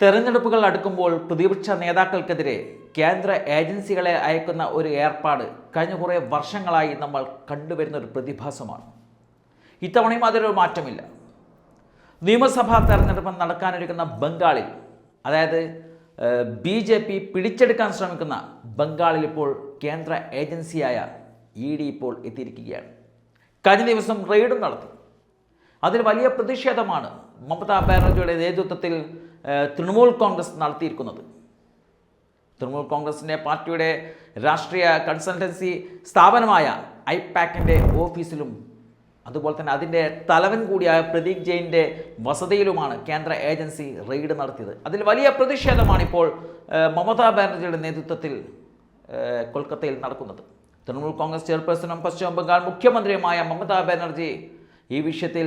തെരഞ്ഞെടുപ്പുകൾ അടുക്കുമ്പോൾ പ്രതിപക്ഷ നേതാക്കൾക്കെതിരെ കേന്ദ്ര ഏജൻസികളെ അയക്കുന്ന ഒരു ഏർപ്പാട് കഴിഞ്ഞ കുറേ വർഷങ്ങളായി നമ്മൾ കണ്ടുവരുന്ന ഒരു പ്രതിഭാസമാണ്. ഇത്തവണയും അതിലൊരു മാറ്റമില്ല. നിയമസഭാ തെരഞ്ഞെടുപ്പ് നടക്കാനിരിക്കുന്ന ബംഗാളിൽ അതായത് ബി ജെ പി പിടിച്ചെടുക്കാൻ ശ്രമിക്കുന്ന ബംഗാളിൽ ഇപ്പോൾ കേന്ദ്ര ഏജൻസിയായ ഇ ഡി ഇപ്പോൾ എത്തിയിരിക്കുകയാണ്. കഴിഞ്ഞ ദിവസം റെയ്ഡും നടത്തി. അതിൽ വലിയ പ്രതിഷേധമാണ് മമതാ ബാനർജിയുടെ നേതൃത്വത്തിൽ തൃണമൂൽ കോൺഗ്രസ് നടത്തിയിരിക്കുന്നത്. തൃണമൂൽ കോൺഗ്രസിന്റെ പാർട്ടിയുടെ രാഷ്ട്രീയ കൺസൾട്ടൻസി സ്ഥാപനമായ ഐ പാക്കിന്റെ ഓഫീസിലും അതുപോലെ തന്നെ അതിന്റെ തലവൻ കൂടിയായ പ്രദീപ് ജെയിന്റെ വസതിയിലുമാണ് കേന്ദ്ര ഏജൻസി റെയ്ഡ് നടത്തിയത്. അതിൽ വലിയ പ്രതിഷേധമാണ് ഇപ്പോൾ മമതാ ബാനർജിയുടെ നേതൃത്വത്തിൽ കൊൽക്കത്തയിൽ നടക്കുന്നത്. തൃണമൂൽ കോൺഗ്രസ് ചെയർപേഴ്സണും പശ്ചിമ ബംഗാൾ മുഖ്യമന്ത്രിയുമായ മമതാ ബാനർജി ഈ വിഷയത്തിൽ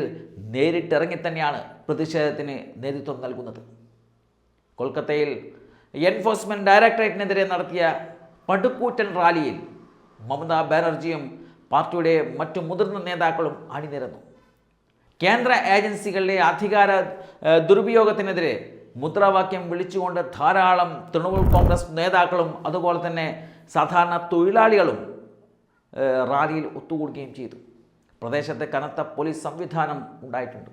നേരിട്ടിറങ്ങി തന്നെയാണ് പ്രതിഷേധത്തിന് നേതൃത്വം നൽകുന്നത്. കൊൽക്കത്തയിൽ എൻഫോഴ്സ്മെന്റ് ഡയറക്ടറേറ്റിനെതിരെ നടത്തിയ പടുക്കൂറ്റൻ റാലിയിൽ മമതാ ബാനർജിയും പാർട്ടിയുടെ മറ്റു മുതിർന്ന നേതാക്കളും അണിനിരന്നു. കേന്ദ്ര ഏജൻസികളിലെ അധികാര ദുർവിയോഗത്തിനെതിരെ മുദ്രാവാക്യം വിളിച്ചുകൊണ്ട് ധാരാളം തൃണമൂൽ കോൺഗ്രസ് നേതാക്കളും അതുപോലെ തന്നെ സാധാരണ തൊഴിലാളികളും റാലിയിൽ ഒത്തുകൂടുകയും ചെയ്തു. പ്രദേശത്ത് കനത്ത പോലീസ് സംവിധാനം ഉണ്ടായിട്ടുണ്ട്.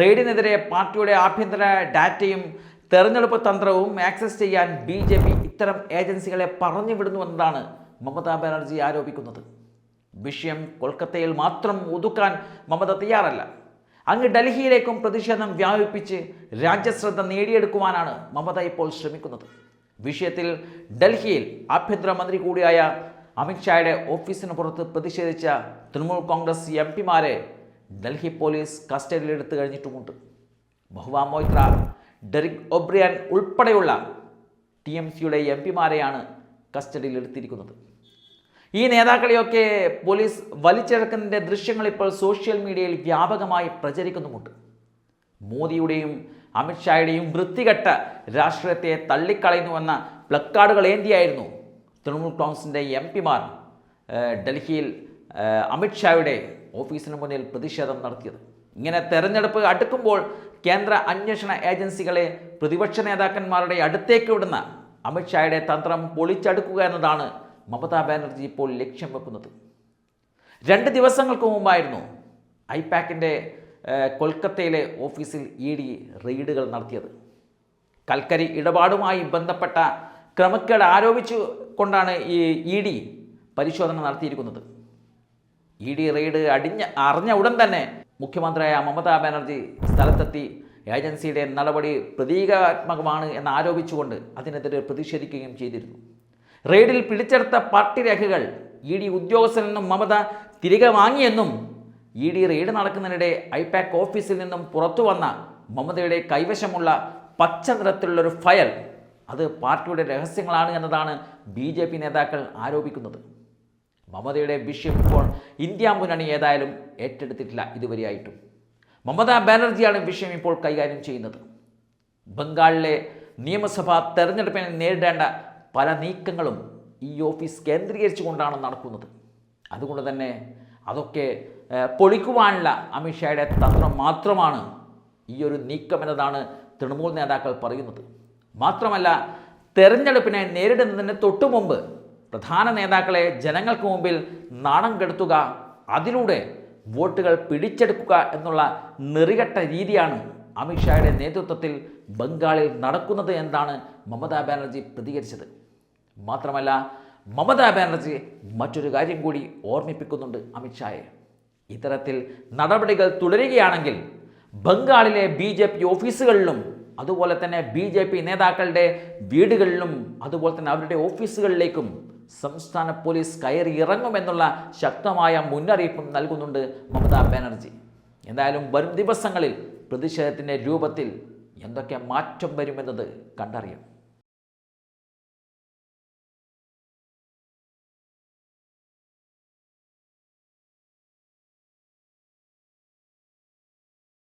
റെയ്ഡിനെതിരെ പാർട്ടിയുടെ ആഭ്യന്തര ഡാറ്റയും തെരഞ്ഞെടുപ്പ് തന്ത്രവും ആക്സസ് ചെയ്യാൻ ബി ജെ പി ഇത്തരം ഏജൻസികളെ പറഞ്ഞു വിടുന്നുവെന്നതാണ് മമതാ ബാനർജി ആരോപിക്കുന്നത്. വിഷയം കൊൽക്കത്തയിൽ മാത്രം ഒതുക്കാൻ മമത തയ്യാറല്ല. അങ്ങ് ഡൽഹിയിലേക്കും പ്രതിഷേധം വ്യാപിപ്പിച്ച് രാജ്യശ്രദ്ധ നേടിയെടുക്കുവാനാണ് മമത ഇപ്പോൾ ശ്രമിക്കുന്നത്. വിഷയത്തിൽ ഡൽഹിയിൽ ആഭ്യന്തരമന്ത്രി കൂടിയായ അമിത്ഷായുടെ ഓഫീസിന് പുറത്ത് പ്രതിഷേധിച്ച തൃണമൂൽ കോൺഗ്രസ് എം പിമാരെ ഡൽഹി പോലീസ് കസ്റ്റഡിയിലെടുത്ത് കഴിഞ്ഞിട്ടുമുണ്ട്. മഹുവ മൊയ്ത്ര ഡെറിക് ഒബ്രിയൻ ഉൾപ്പെടെയുള്ള ടി എം സിയുടെ എം പിമാരെയാണ് കസ്റ്റഡിയിലെടുത്തിരിക്കുന്നത്. ഈ നേതാക്കളെയൊക്കെ പോലീസ് വലിച്ചിഴക്കുന്നതിന്റെ ദൃശ്യങ്ങൾ ഇപ്പോൾ സോഷ്യൽ മീഡിയയിൽ വ്യാപകമായി പ്രചരിക്കുന്നുമുണ്ട്. മോദിയുടെയും അമിത്ഷായുടെയും വൃത്തികെട്ട രാഷ്ട്രീയത്തെ തള്ളിക്കളയുന്നുവെന്ന പ്ലക്കാർഡുകൾ ഏന്തിയായിരുന്നു തൃണമൂൽ കോൺഗ്രസിന്റെ എം പിമാർ ഡൽഹിയിൽ അമിത്ഷായുടെ ഓഫീസിന് മുന്നിൽ പ്രതിഷേധം നടത്തിയത്. ഇങ്ങനെ തെരഞ്ഞെടുപ്പ് അടുക്കുമ്പോൾ കേന്ദ്ര അന്വേഷണ ഏജൻസികളെ പ്രതിപക്ഷ നേതാക്കന്മാരുടെ അടുത്തേക്ക് വിടുന്ന അമിത്ഷായുടെ തന്ത്രം പൊളിച്ചടുക്കുക എന്നതാണ് മമതാ ബാനർജി ഇപ്പോൾ ലക്ഷ്യം വെക്കുന്നത്. രണ്ട് ദിവസങ്ങൾക്ക് മുമ്പായിരുന്നു ഐപാക്കിന്റെ കൊൽക്കത്തയിലെ ഓഫീസിൽ ഇ ഡി റെയ്ഡുകൾ നടത്തിയത്. കൽക്കരി ഇടപാടുമായി ബന്ധപ്പെട്ട ക്രമക്കേട് ആരോപിച്ചു കൊണ്ടാണ് ഈ ഇ ഡി പരിശോധന നടത്തിയിരിക്കുന്നത്. ഇ ഡി റെയ്ഡ് അടിഞ്ഞ അറിഞ്ഞ ഉടൻ തന്നെ മുഖ്യമന്ത്രിയായ മമതാ ബാനർജി സ്ഥലത്തെത്തി ഏജൻസിയുടെ നടപടി പ്രതീകാത്മകമാണ് എന്ന് ആരോപിച്ചുകൊണ്ട് അതിനെതിരെ പ്രതിഷേധിക്കുകയും ചെയ്തിരുന്നു. റെയ്ഡിൽ പിടിച്ചെടുത്ത പാർട്ടി രേഖകൾ ഇ ഡി ഉദ്യോഗസ്ഥരിൽ നിന്നും മമത തിരികെ വാങ്ങിയെന്നും ഇ ഡി റെയ്ഡ് നടക്കുന്നതിനിടെ ഐപാക് ഓഫീസിൽ നിന്നും പുറത്തു വന്ന മമതയുടെ കൈവശമുള്ള പച്ച നിറത്തിലുള്ളൊരു ഫയൽ അത് പാർട്ടിയുടെ രഹസ്യങ്ങളാണ് എന്നതാണ് ബി ജെ പി നേതാക്കൾ ആരോപിക്കുന്നത്. മമതയുടെ വിഷയം ഇപ്പോൾ ഇന്ത്യ മുന്നണി ഏതായാലും ഏറ്റെടുത്തിട്ടില്ല ഇതുവരെയായിട്ടും. മമതാ ബാനർജിയാണ് വിഷയം ഇപ്പോൾ കൈകാര്യം ചെയ്യുന്നത്. ബംഗാളിലെ നിയമസഭാ തെരഞ്ഞെടുപ്പിനെ നേരിടേണ്ട പല നീക്കങ്ങളും ഈ ഓഫീസ് കേന്ദ്രീകരിച്ചുകൊണ്ടാണ് നടക്കുന്നത്. അതുകൊണ്ട് തന്നെ അതൊക്കെ പൊളിക്കുവാനുള്ള അമിത്ഷായുടെ തന്ത്രം മാത്രമാണ് ഈ ഒരു നീക്കം എന്നതാണ് തൃണമൂൽ നേതാക്കൾ പറയുന്നത്. മാത്രമല്ല തെരഞ്ഞെടുപ്പിനെ നേരിടുന്നതിന് തൊട്ടു മുമ്പ് പ്രധാന നേതാക്കളെ ജനങ്ങൾക്ക് മുമ്പിൽ നാണം കെടുത്തുക അതിലൂടെ വോട്ടുകൾ പിടിച്ചെടുക്കുക എന്നുള്ള നെറികെട്ട രീതിയാണ് അമിത്ഷായുടെ നേതൃത്വത്തിൽ ബംഗാളിൽ നടക്കുന്നത് എന്നാണ് മമതാ ബാനർജി പ്രതികരിച്ചത്. മാത്രമല്ല മമതാ ബാനർജി മറ്റൊരു കാര്യം കൂടി ഓർമ്മിപ്പിക്കുന്നുണ്ട് അമിത്ഷായെ ഇത്തരത്തിൽ നടപടികൾ തുടരുകയാണെങ്കിൽ ബംഗാളിലെ ബി ഓഫീസുകളിലും അതുപോലെ തന്നെ ബി ജെ പി നേതാക്കളുടെ വീടുകളിലും അതുപോലെ തന്നെ അവരുടെ ഓഫീസുകളിലേക്കും സംസ്ഥാന പോലീസ് കയറി ഇറങ്ങുമെന്നുള്ള ശക്തമായ മുന്നറിയിപ്പും നൽകുന്നുണ്ട് മമതാ ബാനർജി. എന്തായാലും വരും ദിവസങ്ങളിൽ പ്രതിഷേധത്തിന്റെ രൂപത്തിൽ എന്തൊക്കെ മാറ്റം വരുമെന്നത് കണ്ടറിയാം.